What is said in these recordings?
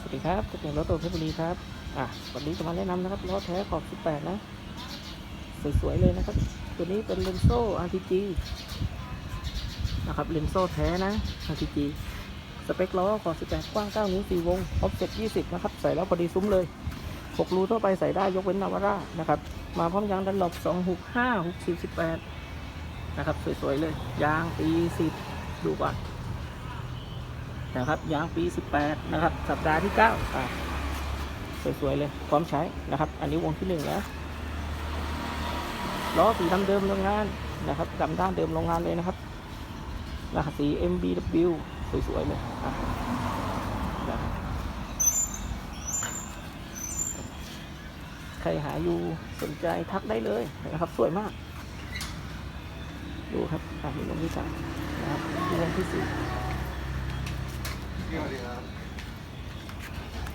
สวัสดีครับจะเป็นรถตัวเพชรบุรีครับ อะ วันนี้จะมาแนะนำนะครับล้อแท้ขอบ 18 นะ สวยๆ เลยนะครับ ตัวนี้เป็นเลนโซ่ RTG นะครับ เลนโซ่แท้นะ RTG สเปคล้อขอบ 18 กว้าง 9 นิ้ว 4 วง ออฟเซ็ต20 นะครับ ใส่แล้วพอดีซุ้มเลย 6 รูทั่วไปใส่ได้ยกเว้นนาวาร่านะครับ มาพร้อมยางดันหลบ2 6 5 6 4 18 นะครับ สวยๆ เลย ยางปี10ดูก่อน นะครับยางปี 18 นะครับ สัปดาห์ที่9อะสวยๆเลยพร้อมใช้นะครับ อันนี้วงที่ 1 นะล้อสีดำเดิมโรงงานนะครับดำด้านเดิมโรงงานเลยนะครับรหัสสี MBW สวยๆเลยอะใครหาอยู่สนใจทักได้เลยนะครับ สวยมาก ดูครับอะมีวงที่สามนะครับมีวงที่สี่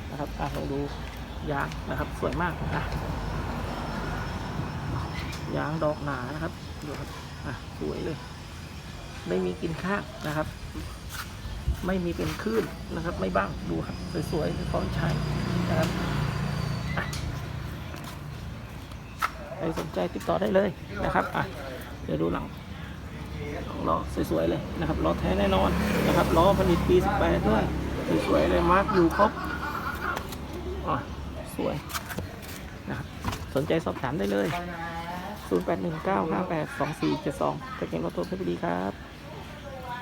นะครับอะลองดูยางนะครับ สวยมากนะยางดอกหนานะครับดูครับอะสวยเลย ไม่มีกินข้างนะครับ ไม่มีเป็นคลื่นนะครับ ไม่บ้างดูครับสวยๆพร้อมใช้นะครับใครสนใจติดต่อได้เลยนะครับอะเดี๋ยวดูหลัง ล้อสวยๆเลยนะครับล้อแท้แน่นอนนะครับล้อผลิตปี18ด้วยสวยๆเลยมาร์กอยู่ครบอ๋อสวยนะครับสนใจสอบถามได้เลย 0819582472ตะเกียงรถตัวเพชรบุรีครับ